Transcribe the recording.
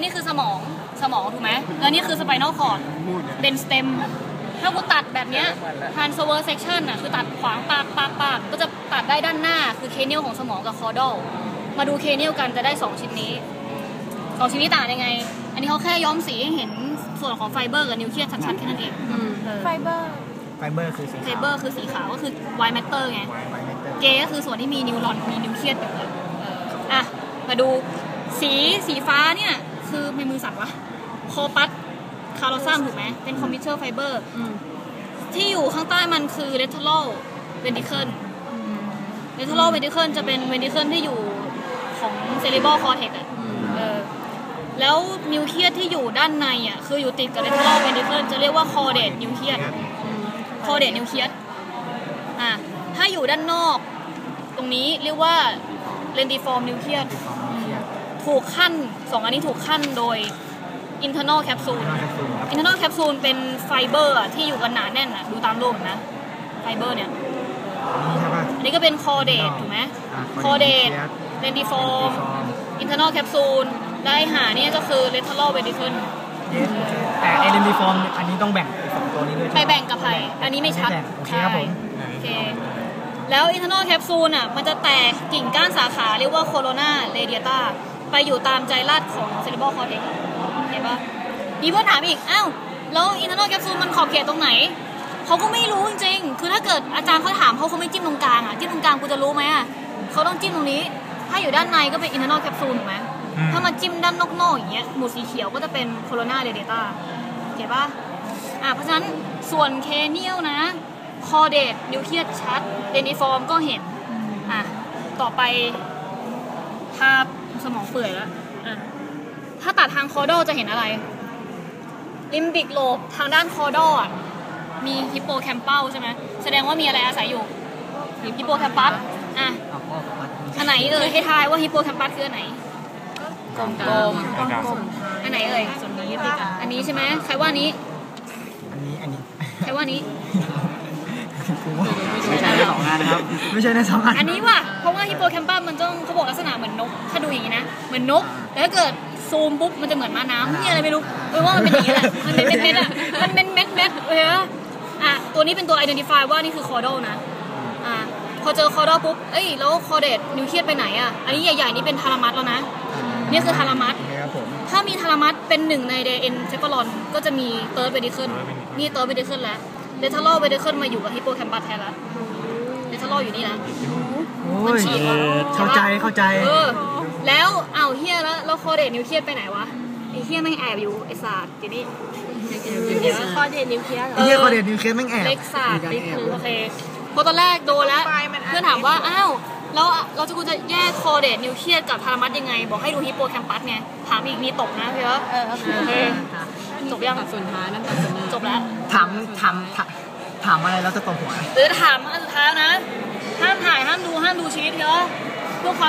นนี้คือสมองสมองถูกไหมแล้วนี่คือสไปนอลคอร์ดเป็นสเต็มถ้ากูตัดแบบเนี้ย transfer section อะคือตัดขวางปากปากปากก็จะตัดได้ด้านหน้าคือเคเนียลของสมองกับคอร์ดอลมาดูเคเนียลกันจะได้สองชิ้นนี้สองชิ้นนี้ต่างกันยังไง อันนี้เขาแค่ย้อมสีให้เห็นส่วนของไฟเบอร์กับนิวเคลียสชัดๆแค่นั้นเองเออไฟเบอร์ไฟเบอร์คือสีไฟขาวเบอร์คือสีขาวก็คือไวท์แมตเตอร์ไงไวไวเมเตอร์เกย์ก็คือส่วนที่มีนิวรอนมีนิวเคลียสอยู่เลยอะมาดูสีสีฟ้าเนี่ย คือในมือสั่นวะโคปัสคาร์ลซัมถูกไหมเป็นคอมพิวเตอร์ไฟเบอร์ที่อยู่ข้างใต้มันคือเรทเทอรัลเวนดิเคิลเรทเทอรัลเวนดิเคิลจะเป็นเวนดิเคิลที่อยู่ของเซเรบ a l คอร์เทกอะเออแล้วนิวเคลียสที่อยู่ด้านในอะคืออยู่ติดกับเรทเทอรัลเวนดิเคิลจะเรียกว่าคอเดตนิวเคลียสโคเดตนิวเคลียสอะถ้าอยู่ด้านนอก ตรงนี้เรียกว่าเรนดิฟอร์มนิวเคลียส ถูกขั้นสองอันนี้ถูกขั้นโดย internal capsule นอกจากสูงครับ internal capsule เป็นไฟเบอร์อะที่อยู่กันหนาแน่นอะดูตามรูปเห็นะ ไฟเบอร์เนี่ยนี่ใช่ป่ะอันนี้ก็เป็นคอเดตถูกไหมอ่าคอเดต Caudate เรนดิฟอร์มฟอร์ม internal capsule ได้หาเนี่ยก็คือ lateral ventricle แต่เอเลนดีฟอร์มอันนี้ต้องแบ่งสองตัวนี้ด้วยไปแบ่งกับใครอันนี้ไม่ชัดแบ่งโอเคครับผมโอเคแล้ว internal capsule อะมันจะแตกกิ่งก้านสาขาเรียกว่า corona radiata ไปอยู่ตามใจลาดของ cerebral cortex เห็นปะมีเพื่อนถามอีก อ้าว แล้ว internal capsule มันขอบเขตตรงไหน เขาก็ไม่รู้จริงๆ คือถ้าเกิดอาจารย์เขาถามเขาคงไม่จิ้มตรงกลางอะ จิ้มตรงกลางกูจะรู้ไหมอะเขาต้องจิ้มตรงนี้ ถ้าอยู่ด้านในก็เป็น internal capsule ถูกไหมอืมถ้ามาจิ้มด้านนอกๆอย่างเงี้ย หมุดสีเขียวก็จะเป็น corona radiata เห็นปะอะ เพราะฉะนั้นส่วนเคเนียลนะ คอเดตนิวเคลียสชัดเดนิฟอร์มก็เห็น อะ ต่อไป ภาพสมองเปื่อยแล้วอะถ้าตัดทางคอดอลจะเห็นอะไร ลิมบิกโลบทางด้านคอดอลอะมีฮิปโปแคมเปลใช่ไหมแสดงว่ามีอะไรอาศัยอยู่ฮิปโปแคมปัสอะเอาพ่อกับปัดอันไหนเอ่ยให้ทายว่าฮิปโปแคมปัสคืออันไหนกลมกลมกลมอันไหนเอ่ยส่วนนี้ติดกันอันนี้ใช่ไหมใครว่านี้ อันนี้ อันนี้ ใครว่านี้กูว่าไม่ใช่ได้ สองงานนะครับ ไม่ใช่ในสองอันอันนี้ว่ะเพราะว่าฮิปโปแคมปัสมันต้องเขาบอกลักษณะเหมือนนก ถ้าดูอย่างนี้นะ เหมือนนก แต่ถ้าเกิดซูมปุ๊บมันจะเหมือนม้าน้ำนี่อะไรไม่รู้เออว่ามันเป็นอย่างนี้แหละ มันเป็นเม็ดๆอะ มันเป็นเม็ดเม็ดๆเอออะ ตัวนี้เป็นตัว identify ว่านี่คือคอ d ด l นะ อะพอเจอคอ d ด l ปุ๊บ เอ้ย แล้วคอเดตนิวเคลียสไปไหนอะ อันนี้ใหญ่ๆนี่เป็นทารามัสแล้วนะ นี่คือทารามัสโอเคครับผมถ้ามีทารามัสเป็นหนึ่งในเดเอ็นเซฟลอนก็จะมีเติร์ดเวดิเคิลนี่เติร์ดเวดิเคิลแล้วเดทาร์ลเวดิเคิลมาอยู่กับฮิปโปแคมปัสแทนแล้ว เดทาร์ลอยู่นี่นะโอ้มันยฉีกว่ะเข้าใจเข้าใจ เออ แล้วเอาเฮียแล้วแล้วคอเดตนิวเคลียสไปไหนวะไอเฮียแม่งแอบอยู่ไอศาสตร์ทีนี้เดี๋ยวคอเดตนิวเคลียร์เหรอ ไอ้เหี้ยคอเดตนิวเคลียสแม่งแอบ เล็กศาสตร์โอเคเพราะตอนแรกโดนแล้วเพื่อนถามว่า อ้าว แล้วเราจะกูจะแยกคอเดตนิวเคลียสกับทารามัสยังไง บอกให้ดูฮิปโปแคมปัสไง ถามอีกมีตกนะเพื่อเออโอเคโอเคจบยัง ตัดส่วนท้ายนั่นตัดส่วนหน้าจบแล้ว ถามถามถาม ถามอะไรแล้วจะตบหัว หรือถามอันสุดท้ายนะ ห้ามถ่ายห้ามดูห้ามดูชีวิตเยอะเพื่อความ